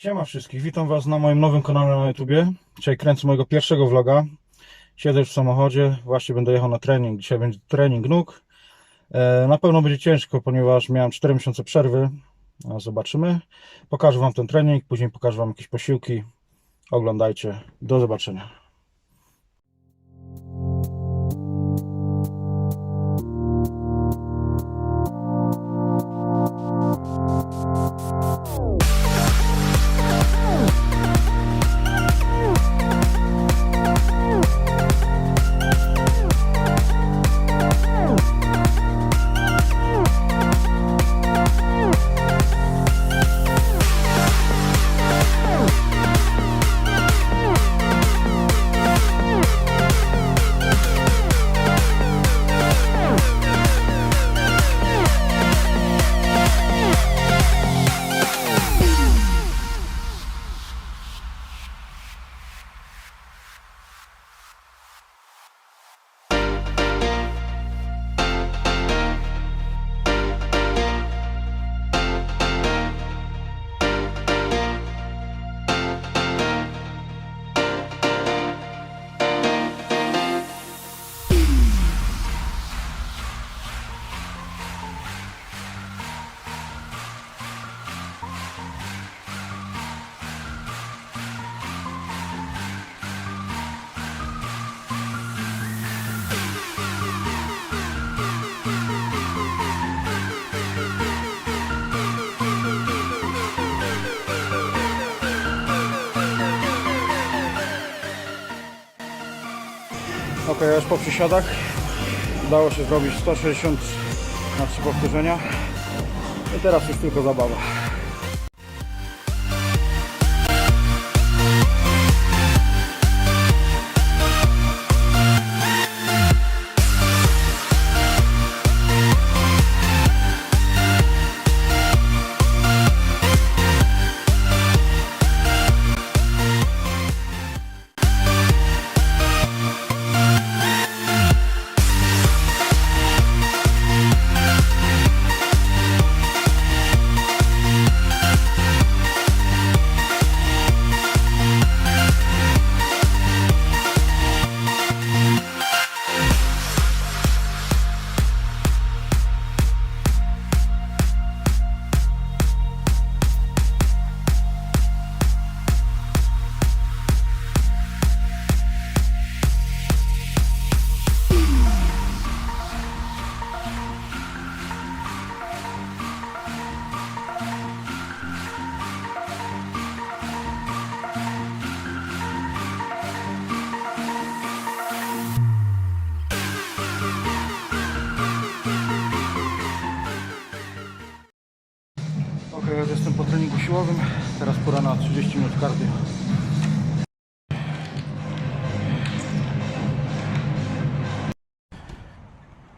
Siema wszystkich, witam Was na moim nowym kanale na YouTubie. Dzisiaj kręcę mojego pierwszego vloga. Siedzę w samochodzie, właśnie będę jechał na trening. Dzisiaj będzie trening nóg. E, Na pewno będzie ciężko, ponieważ miałem 4 miesiące przerwy. A Zobaczymy. Pokażę Wam ten trening, później pokażę Wam jakieś posiłki. Oglądajcie. Do zobaczenia. Ok, już po przysiadach udało się zrobić 160 na 3 powtórzenia. I teraz już tylko zabawa. Ok, jestem po treningu siłowym. Teraz pora na 30 minut cardio.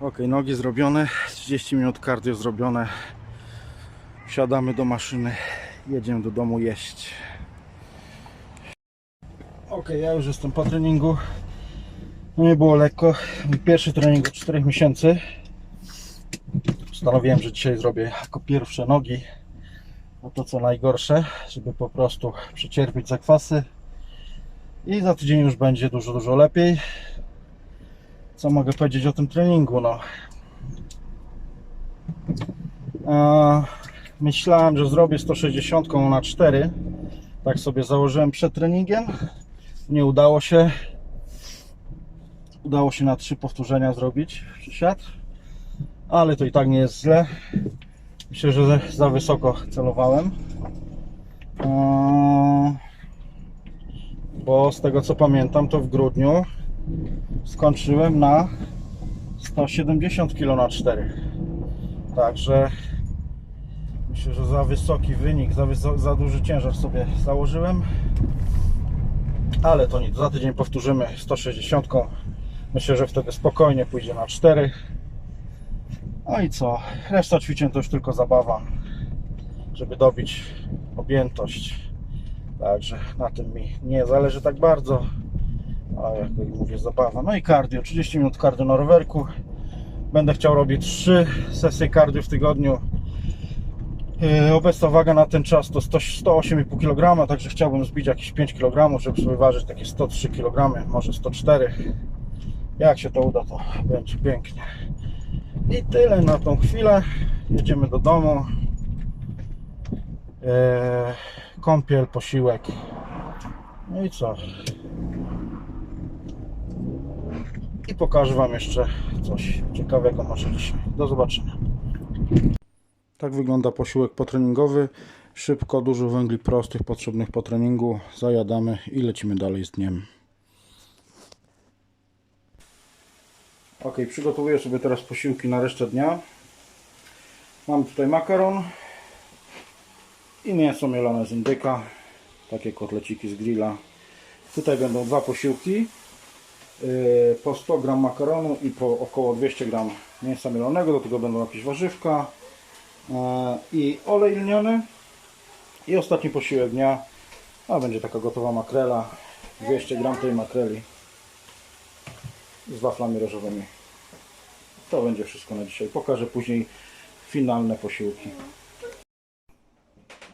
Ok, nogi zrobione, 30 minut cardio zrobione. Wsiadamy do maszyny, jedziemy do domu jeść. Ok, ja już jestem po treningu. No nie było lekko. Pierwszy trening od 4 miesięcy. Postanowiłem, że dzisiaj zrobię jako pierwsze nogi. No to co najgorsze, żeby po prostu przecierpieć zakwasy. I za tydzień już będzie dużo, dużo lepiej. Co mogę powiedzieć o tym treningu? No. Myślałem, że zrobię 160 na 4. Tak sobie założyłem przed treningiem. Nie udało się. Udało się na 3 powtórzenia zrobić przysiad. Ale to i tak nie jest źle. Myślę, że za- wysoko celowałem. Bo z tego co pamiętam, to w grudniu skończyłem na 170 kg na 4. Także myślę, że za wysoki wynik, za, za duży ciężar sobie założyłem. Ale to nic, za tydzień powtórzymy 160. Myślę, że wtedy spokojnie pójdzie na 4. No i co? Reszta ćwiczeń to już tylko zabawa, żeby dobić objętość. Także na tym mi nie zależy tak bardzo. A jak mówię, zabawa. No i cardio. 30 minut cardio na rowerku. Będę chciał robić 3 sesje cardio w tygodniu. Yy, Obecna waga na ten czas to 100 108,5 kg, także chciałbym zbić jakieś 5 kg, żeby sobie ważyć takie 103 kg, może 104. Jak się to uda, to będzie pięknie. I tyle na tą chwilę. Jedziemy do domu. Yy, kąpiel, posiłek. No i co? I pokażę Wam jeszcze coś ciekawego może dzisiaj. Do zobaczenia. Tak wygląda posiłek potreningowy. Szybko, dużo węgli prostych, potrzebnych po treningu. Zajadamy i lecimy dalej z dniem. Ok, przygotowuję sobie teraz posiłki na resztę dnia. Mam tutaj makaron i mięso mielone z indyka. Takie kotleciki z grilla. Tutaj będą dwa posiłki. Yy, po 100 gram makaronu i po około 200 gram mięsa mielonego. Do tego będą jakieś warzywka yy, i olej lniony. I ostatni posiłek dnia, a będzie taka gotowa makrela. 200 gram tej makreli z waflami ryżowymi. To będzie wszystko na dzisiaj. Pokażę później finalne posiłki.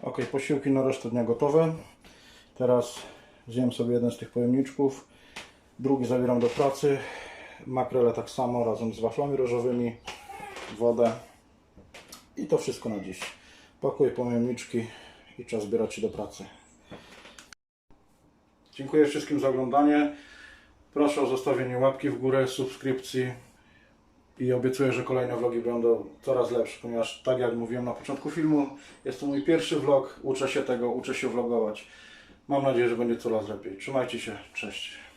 Ok, posiłki na resztę dnia gotowe. Teraz zjem sobie jeden z tych pojemniczków. Drugi zabieram do pracy. Makrele tak samo razem z waflami ryżowymi. Wodę. I to wszystko na dziś. Pakuję pojemniczki i czas zbierać się do pracy. Dziękuję wszystkim za oglądanie. Proszę o zostawienie łapki w górę, subskrypcji i obiecuję, że kolejne vlogi będą coraz lepsze, ponieważ tak jak mówiłem na początku filmu, jest to mój pierwszy vlog, uczę się tego, uczę się vlogować. Mam nadzieję, że będzie coraz lepiej. Trzymajcie się, cześć.